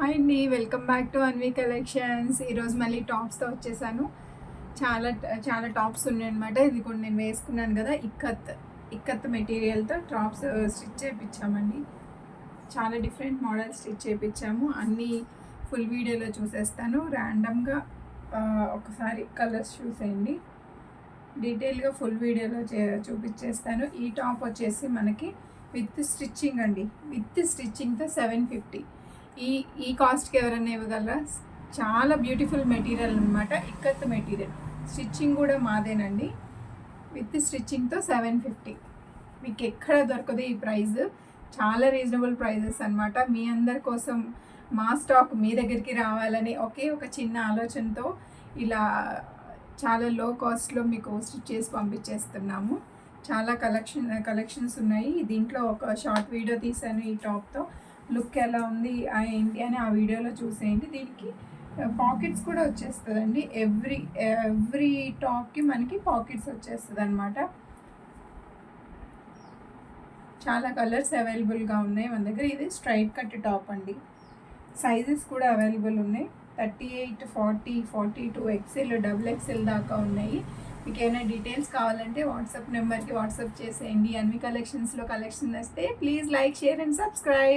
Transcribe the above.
Hi అండి welcome back to Anvi collections. ఈరోజు మళ్ళీ టాప్స్తో వచ్చేసాను. చాలా చాలా టాప్స్ ఉన్నాయి అనమాట ఇది కూడా నేను వేసుకున్నాను కదా ఇక్కత్ ఇక్కత్ మెటీరియల్తో టాప్స్ స్టిచ్ చేయించామండి చాలా డిఫరెంట్ మోడల్స్ స్టిచ్ చేయించాము అన్నీ ఫుల్ వీడియోలో చూసేస్తాను. ర్యాండమ్గా ఒకసారి కలర్స్ చూసేయండి. డీటెయిల్గా ఫుల్ వీడియోలో చే చూపించేస్తాను ఈ టాప్ వచ్చేసి మనకి విత్ స్టిచ్చింగ్ అండి. విత్ స్టిచ్చింగ్తో సెవెన్ ఫిఫ్టీ. ఈ ఈ కాస్ట్కి ఎవరైనా ఇవ్వగలరా? చాలా బ్యూటిఫుల్ మెటీరియల్ అనమాట ఇక్కత్ మెటీరియల్ స్టిచ్చింగ్ కూడా మాదేనండి. విత్ స్టిచ్చింగ్తో సెవెన్ ఫిఫ్టీ మీకు ఎక్కడ దొరకదు ఈ ప్రైస్ చాలా రీజనబుల్ ప్రైజెస్ అనమాట మీ అందరి కోసం మా స్టాక్ మీ దగ్గరికి రావాలని ఒకే ఒక చిన్న ఆలోచనతో ఇలా చాలా లో కాస్ట్లో మీకు స్టిచ్ చేసి పంపించేస్తున్నాము. చాలా కలెక్షన్ కలెక్షన్స్ ఉన్నాయి. దీంట్లో ఒక షార్ట్ వీడియో తీశాను ఈ టాప్తో లుక్ ఎలా ఉంది ఆ ఏంటి అని ఆ వీడియోలో చూసేయండి. దీనికి పాకెట్స్ కూడా వచ్చేస్తుందండి. ఎవ్రీ ఎవ్రీ టాప్కి మనకి పాకెట్స్ వచ్చేస్తుంది అనమాట చాలా కలర్స్ అవైలబుల్గా ఉన్నాయి మన దగ్గర. ఇది స్ట్రైట్ కట్ టాప్ అండి. సైజెస్ కూడా అవైలబుల్ ఉన్నాయి. Thirty eight forty forty two XL double XL దాకా ఉన్నాయి. మీకు ఏమైనా డీటెయిల్స్ కావాలంటే వాట్సాప్ నెంబర్కి వాట్సాప్ చేసేయండి. అన్ని కలెక్షన్స్లో కలెక్షన్ వస్తే please like share and subscribe.